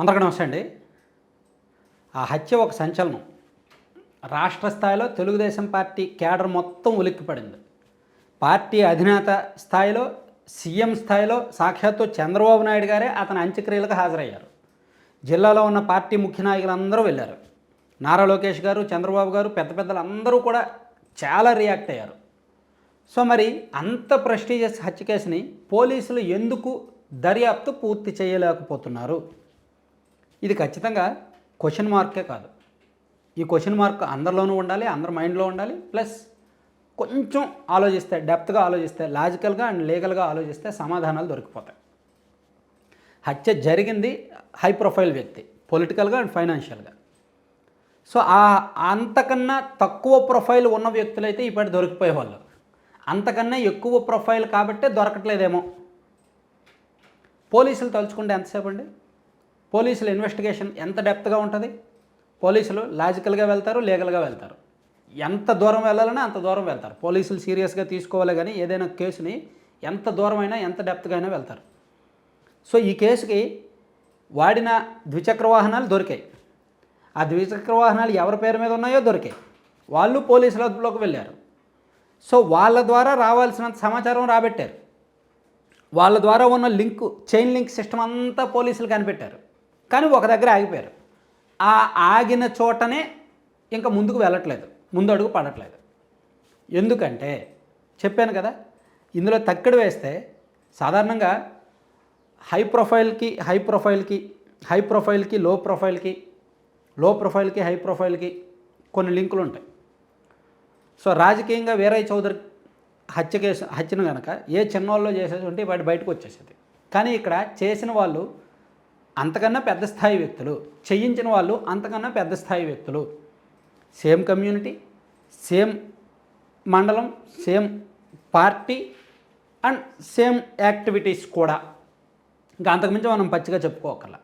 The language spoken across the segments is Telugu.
అందరికీ నమస్తే అండి. ఆ హత్య ఒక సంచలనం. రాష్ట్ర స్థాయిలో తెలుగుదేశం పార్టీ కేడర్ మొత్తం ఉలిక్కిపడింది. పార్టీ అధినేత స్థాయిలో సీఎం స్థాయిలో సాక్షాత్తు చంద్రబాబు నాయుడు గారే అతని అంత్యక్రియలకు హాజరయ్యారు. జిల్లాలో ఉన్న పార్టీ ముఖ్య నాయకులందరూ వెళ్ళారు. నారా లోకేష్ గారు చంద్రబాబు గారు పెద్ద పెద్దలు అందరూ కూడా చాలా రియాక్ట్ అయ్యారు. సో మరి అంత ప్రెస్టీజియస్ హత్య కేసుని పోలీసులు ఎందుకు దర్యాప్తు పూర్తి చేయలేకపోతున్నారు? ఇది ఖచ్చితంగా క్వశ్చన్ మార్కే కాదు. ఈ క్వశ్చన్ మార్క్ అందరిలోనూ ఉండాలి అందరి మైండ్లో ఉండాలి ప్లస్ కొంచెం ఆలోచిస్తే డెప్త్గా ఆలోచిస్తే లాజికల్గా అండ్ లీగల్గా ఆలోచిస్తే సమాధానాలు దొరికిపోతాయి. హత్య జరిగింది హై ప్రొఫైల్ వ్యక్తి పొలిటికల్గా అండ్ ఫైనాన్షియల్గా సో ఆ అంతకన్నా తక్కువ ప్రొఫైల్ ఉన్న వ్యక్తులైతే ఇప్పటి దొరికిపోయేవాళ్ళు అంతకన్నా ఎక్కువ ప్రొఫైల్ కాబట్టే దొరకట్లేదేమో. పోలీసులు తలుచుకుంటే ఎంతసేపు అండి? పోలీసుల ఇన్వెస్టిగేషన్ ఎంత డెప్త్గా ఉంటుంది? పోలీసులు లాజికల్గా వెళ్తారు లీగల్గా వెళ్తారు. ఎంత దూరం వెళ్ళాలన్నా అంత దూరం వెళ్తారు. పోలీసులు సీరియస్గా తీసుకోవాలి కానీ ఏదైనా కేసుని ఎంత దూరమైనా ఎంత డెప్త్గా అయినా వెళ్తారు. సో ఈ కేసుకి వాడిన ద్విచక్ర వాహనాలు దొరికాయి. ఆ ద్విచక్ర వాహనాలు ఎవరి పేరు మీద ఉన్నాయో దొరికాయి. వాళ్ళు పోలీసుల అదుపులోకి వెళ్ళారు. సో వాళ్ళ ద్వారా రావాల్సినంత సమాచారం రాబెట్టారు. వాళ్ళ ద్వారా ఉన్న లింక్ చైన్ లింక్ సిస్టమ్ అంతా పోలీసులు కనిపెట్టారు. కానీ ఒక దగ్గర ఆగిపోయారు. ఆ ఆగిన చోటనే ఇంకా ముందుకు వెళ్ళట్లేదు. ముందు అడుగు పడట్లేదు. ఎందుకంటే చెప్పాను కదా ఇందులో తక్కడి వేస్తే సాధారణంగా హై ప్రొఫైల్కి హై ప్రొఫైల్కి హై ప్రొఫైల్కి లో ప్రొఫైల్కి లో ప్రొఫైల్కి హై ప్రొఫైల్కి కొన్ని లింకులు ఉంటాయి. సో రాజకీయంగా వీరయ్య చౌదరి హత్య కేసు హత్యను కనుక ఏ చిన్నవాళ్ళు చేసేసి ఉంటే వాటి బయటకు వచ్చేసేది. కానీ ఇక్కడ చేసిన వాళ్ళు అంతకన్నా పెద్ద స్థాయి వ్యక్తులు చేయించిన వాళ్ళు అంతకన్నా పెద్ద స్థాయి వ్యక్తులు. సేమ్ కమ్యూనిటీ సేమ్ మండలం same party and same activities కూడా. ఇంకా అంతకుమించి మనం పచ్చిగా చెప్పుకోకర్లా.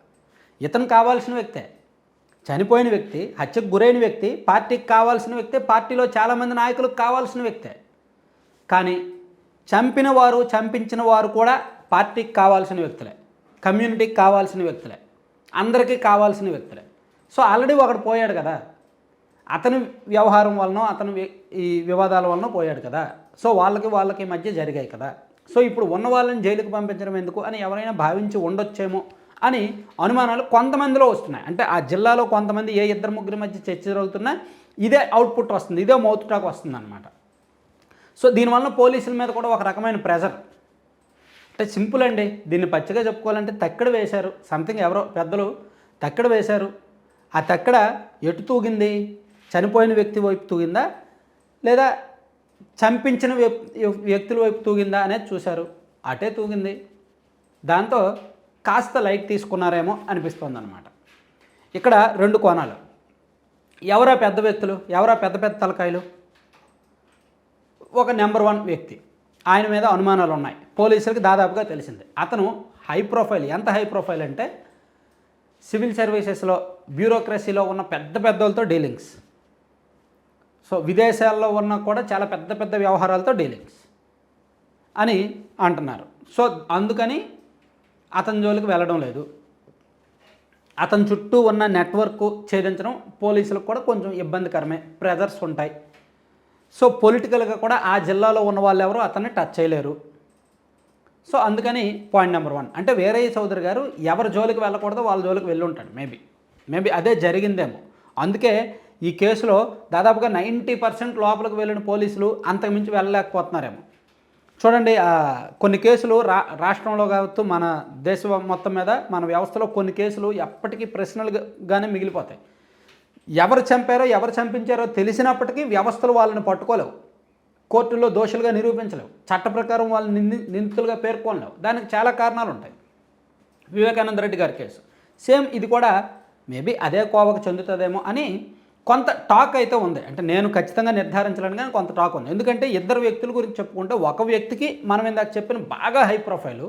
ఇతను కావాల్సిన వ్యక్తే చనిపోయిన వ్యక్తి హత్యకు గురైన వ్యక్తి పార్టీకి కావాల్సిన వ్యక్తే పార్టీలో చాలామంది నాయకులకు కావాల్సిన వ్యక్తే. కానీ చంపిన వారు చంపించిన వారు కూడా పార్టీకి కావాల్సిన వ్యక్తులే. కమ్యూనిటీకి కావాల్సిన వ్యక్తులే. అందరికీ కావాల్సిన వ్యక్తులే. సో ఆల్రెడీ ఒకడు పోయాడు కదా. అతని వ్యవహారం వలన అతని ఈ వివాదాల వలన పోయాడు కదా. సో వాళ్ళకి వాళ్ళకి మధ్య జరిగాయి కదా. సో ఇప్పుడు ఉన్న వాళ్ళని జైలుకు పంపించడం ఎందుకు అని ఎవరైనా భావించి ఉండొచ్చేమో అని అనుమానాలు కొంతమందిలో వస్తున్నాయి. అంటే ఆ జిల్లాలో కొంతమంది ఏ ఇద్దరు ముగ్గురి మధ్య చర్చ జరుగుతున్నా ఇదే అవుట్పుట్ వస్తుంది ఇదే మౌత్ టాక్ వస్తుంది అనమాట సో దీనివల్ల పోలీసుల మీద కూడా ఒక రకమైన ప్రెజర్. అంటే సింపుల్ అండి. దీన్ని పచ్చిగా చెప్పుకోవాలంటే తక్కడ వేశారు. సంథింగ్ ఎవరో పెద్దలు తక్కడ వేశారు. ఆ తక్కడ ఎటు తూగింది? చనిపోయిన వ్యక్తి వైపు తూగిందా? లేదా చంపించిన వ్యక్తుల వైపు తూగిందా అనేది చూశారు. అటే తూగింది. దాంతో కాస్త లైట్ తీసుకున్నారేమో అనిపిస్తుంది అనమాట ఇక్కడ రెండు కోణాలు. ఎవరా పెద్ద వ్యక్తులు? ఎవరా పెద్ద పెద్ద తలకాయలు? ఒక నెంబర్ వన్ వ్యక్తి. ఆయన మీద అనుమానాలు ఉన్నాయి. పోలీసులకు దాదాపుగా తెలిసింది. అతను హై ప్రొఫైల్ ఎంత హై ప్రొఫైల్ అంటే సివిల్ సర్వీసెస్లో బ్యూరోక్రసీలో ఉన్న పెద్ద పెద్దలతో డీలింగ్స్. సో విదేశాల్లో ఉన్న కూడా చాలా పెద్ద పెద్ద వ్యవహారాలతో డీలింగ్స్ అని అంటున్నారు. సో అందుకని అతని జోలికి వెళ్ళడం లేదు. అతని చుట్టూ ఉన్న నెట్వర్క్ ఛేదించడం పోలీసులకు కూడా కొంచెం ఇబ్బందికరమే. ప్రెజర్స్ ఉంటాయి. సో పొలిటికల్గా కూడా ఆ జిల్లాలో ఉన్న వాళ్ళు ఎవరు అతన్ని టచ్ చేయలేరు. సో అందుకని పాయింట్ నెంబర్ వన్. అంటే వేరే చౌదరి గారు ఎవరి జోలికి వెళ్ళకూడదో వాళ్ళ జోలికి వెళ్ళి ఉంటాడు మేబీ. మేబీ అదే జరిగిందేమో. అందుకే ఈ కేసులో దాదాపుగా నైంటీ పర్సెంట్ లోపలికి వెళ్ళిన పోలీసులు అంతకుమించి వెళ్ళలేకపోతున్నారేమో. చూడండి కొన్ని కేసులు రా రాష్ట్రంలో కావచ్చు మన దేశం మొత్తం మీద మన వ్యవస్థలో కొన్ని కేసులు ఎప్పటికీ ప్రశ్నలుగానే మిగిలిపోతాయి. ఎవరు చంపారో ఎవరు చంపించారో తెలిసినప్పటికీ వ్యవస్థలు వాళ్ళని పట్టుకోలేవు. కోర్టుల్లో దోషులుగా నిరూపించలేవు. చట్ట ప్రకారం వాళ్ళని నింది నిందితులుగా పేర్కొనలేవు. దానికి చాలా కారణాలు ఉంటాయి వివేకానంద రెడ్డి గారి కేసు. సేమ్ ఇది కూడా మేబీ అదే కోవకు చెందుతుందేమో అని కొంత టాక్ అయితే ఉంది. అంటే నేను ఖచ్చితంగా నిర్ధారించలేను కానీ కొంత టాక్ ఉంది. ఎందుకంటే ఇద్దరు వ్యక్తుల గురించి చెప్పుకుంటే ఒక వ్యక్తికి మనం ఇందాక చెప్పిన బాగా హై ప్రొఫైలు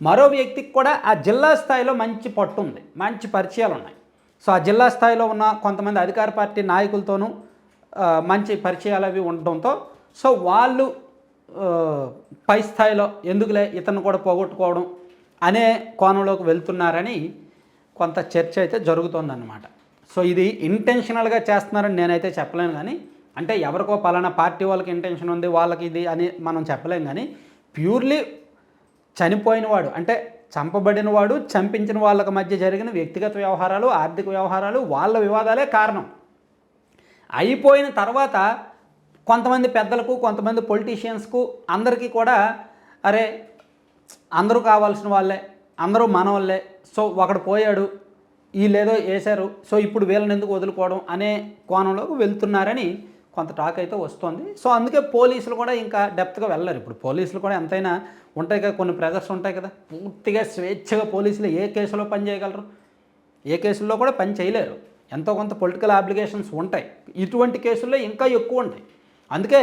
మరో వ్యక్తికి కూడా ఆ జిల్లా స్థాయిలో మంచి పట్టు ఉంది మంచి పరిచయాలు ఉన్నాయి సో ఆ జిల్లా స్థాయిలో ఉన్న కొంతమంది అధికార పార్టీ నాయకులతోనూ మంచి పరిచయాలు అవి ఉండటంతో సో వాళ్ళు పై స్థాయిలో ఎందుకులే ఇతను కూడా పోగొట్టుకోవడం అనే కోణంలోకి వెళ్తున్నారని కొంత చర్చ అయితే జరుగుతోందన్నమాట. సో ఇది ఇంటెన్షనల్గా చేస్తున్నారని నేనైతే చెప్పలేను కానీ అంటే ఎవరికో పలానా పార్టీ వాళ్ళకి ఇంటెన్షన్ ఉంది వాళ్ళకి ఇది అని మనం చెప్పలేం కానీ ప్యూర్లీ చనిపోయినవాడు అంటే చంపబడిన వాడు చంపించిన వాళ్ళకి మధ్య జరిగిన వ్యక్తిగత వ్యవహారాలు ఆర్థిక వ్యవహారాలు వాళ్ళ వివాదాలే కారణం. అయిపోయిన తర్వాత కొంతమంది పెద్దలకు కొంతమంది పొలిటీషియన్స్కు అందరికీ కూడా అరే అందరూ కావాల్సిన వాళ్ళే అందరూ మనవాళ్ళే సో ఒకడు పోయాడు వీళ్ళేదో వేశారు సో ఇప్పుడు వీళ్ళని ఎందుకు వదులుకోవడం అనే కోణంలోకి వెళ్తున్నారని కొంత టాక్ అయితే వస్తుంది. సో అందుకే పోలీసులు కూడా ఇంకా డెప్త్గా వెళ్ళరు ఇప్పుడు పోలీసులు కూడా ఎంతైనా ఉంటాయి కదా కొన్ని ప్రెజర్స్ ఉంటాయి కదా. పూర్తిగా స్వేచ్ఛగా పోలీసులు ఏ కేసులో పని చేయగలరు? ఏ కేసుల్లో కూడా పని చేయలేరు. ఎంతో కొంత పొలిటికల్ అప్లికేషన్స్ ఉంటాయి. ఇటువంటి కేసుల్లో ఇంకా ఎక్కువ ఉంటాయి. అందుకే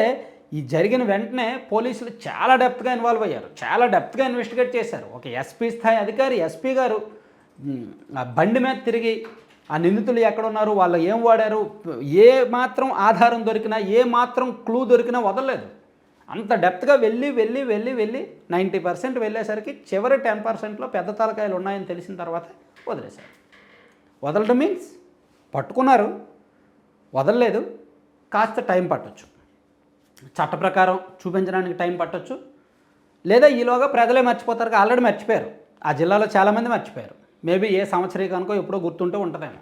ఈ జరిగిన వెంటనే పోలీసులు చాలా డెప్త్గా ఇన్వాల్వ్ అయ్యారు. చాలా డెప్త్గా ఇన్వెస్టిగేట్ చేశారు. ఒక ఎస్పీ స్థాయి అధికారి ఎస్పీ గారు ఆ బండి మీద తిరిగి ఆ నిందితులు ఎక్కడ ఉన్నారు వాళ్ళు ఏం వాడారు? ఏ మాత్రం ఆధారం దొరికినా ఏ మాత్రం క్లూ దొరికినా వదలలేదు. అంత డెప్త్గా వెళ్ళి వెళ్ళి వెళ్ళి వెళ్ళి నైంటీ పర్సెంట్ వెళ్ళేసరికి చివరి టెన్ పర్సెంట్లో పెద్ద తలకాయలు ఉన్నాయని తెలిసిన తర్వాత వదిలేశారు. వదలడం మీన్స్ పట్టుకున్నారు. వదలలేదు. కాస్త టైం పట్టొచ్చు. చట్ట ప్రకారం చూపించడానికి టైం పట్టొచ్చు. లేదా ఈలోగా ప్రజలే మర్చిపోతారు. ఆల్రెడీ మర్చిపోయారు. ఆ జిల్లాలో చాలామంది మర్చిపోయారు. మేబీ ఏ సంవత్సరీకనుకో ఎప్పుడో గుర్తుంటే ఉంటుందేమో.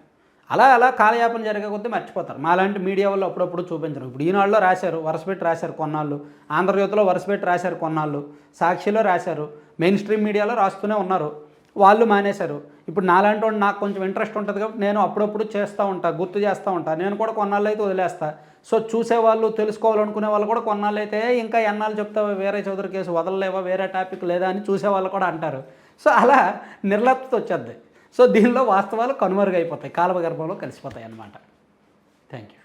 అలా అలా కాలయాపన జరిగే కొద్దీ మర్చిపోతారు. మాలాంటి మీడియా వాళ్ళు అప్పుడప్పుడు చూపించరు. ఇప్పుడు ఈనాడులో రాశారు వరుసపెట్టి రాశారు కొన్నాళ్ళు. ఆంధ్రజ్యోతిలో వరుసపెట్టి రాశారు కొన్నాళ్ళు. సాక్షిలో రాశారు. మెయిన్ స్ట్రీమ్ మీడియాలో రాస్తూనే ఉన్నారు. వాళ్ళు మానేశారు. ఇప్పుడు నాలాంటి వాడు నాకు కొంచెం ఇంట్రెస్ట్ ఉంటుంది కాబట్టి నేను అప్పుడప్పుడు చేస్తూ ఉంటా గుర్తు చేస్తూ ఉంటా. నేను కూడా కొన్నాళ్ళు అయితే వదిలేస్తా. సో చూసేవాళ్ళు తెలుసుకోవాలనుకునే వాళ్ళు కూడా కొన్నాళ్ళు అయితే ఇంకా ఎన్నాళ్ళు చెప్తావా? వేరే చౌదరి కేసు వదలలేవా? వేరే టాపిక్ లేదా అని చూసేవాళ్ళు కూడా అంటారు. సో అలా నిర్లప్త వచ్చేద్ది. సో దీనిలో వాస్తవాలు కనుమరుగైపోతాయి కాలవ గర్భంలో కలిసిపోతాయి అన్నమాట థ్యాంక్ యూ